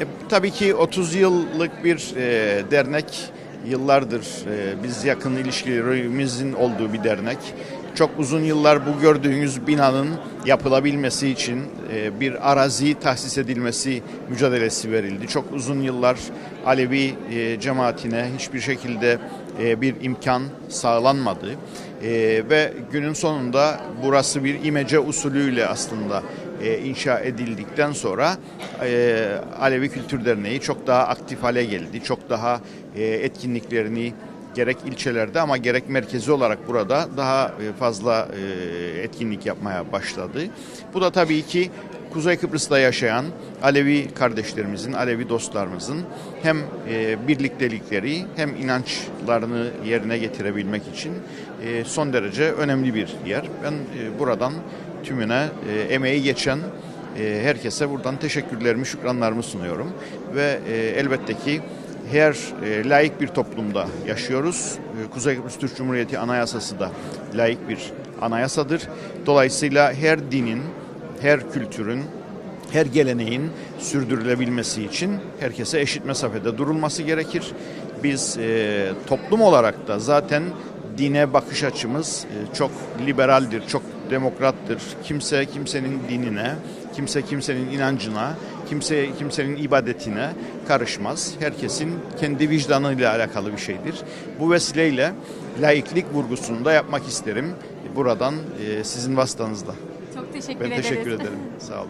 E, tabii ki 30 yıllık bir e, dernek, yıllardır e, biz yakın ilişkilerimizin olduğu bir dernek. Çok uzun yıllar bu gördüğünüz binanın yapılabilmesi için e, bir arazi tahsis edilmesi mücadelesi verildi. Çok uzun yıllar Alevi e, cemaatine hiçbir şekilde e, bir imkan sağlanmadı. Ve günün sonunda burası bir imece usulüyle aslında inşa edildikten sonra Alevi Kültür Derneği çok daha aktif hale geldi. Çok daha etkinliklerini gerek ilçelerde ama gerek merkezi olarak burada daha e, fazla e, etkinlik yapmaya başladı. Bu da tabii ki Kuzey Kıbrıs'ta yaşayan Alevi kardeşlerimizin, Alevi dostlarımızın hem e, birliktelikleri hem inançlarını yerine getirebilmek için son derece önemli bir yer. Ben buradan tümüne emeği geçen herkese buradan teşekkürlerimi, şükranlarımı sunuyorum. Ve e, elbette ki her e, layık bir toplumda yaşıyoruz. E, Kuzey Kıbrıs Türk Cumhuriyeti Anayasası da layık bir anayasadır. Dolayısıyla her dinin, her kültürün, her geleneğin sürdürülebilmesi için herkese eşit mesafede durulması gerekir. Biz e, toplum olarak da zaten dine bakış açımız e, çok liberaldir, çok demokrattır. Kimse kimsenin dinine, kimse kimsenin inancına, kimse kimsenin ibadetine karışmaz. Herkesin kendi vicdanıyla alakalı bir şeydir. Bu vesileyle laiklik vurgusunu da yapmak isterim buradan e, sizin vasıtanızla. Çok teşekkür Ben ederiz. teşekkür ederim. Sağ olun.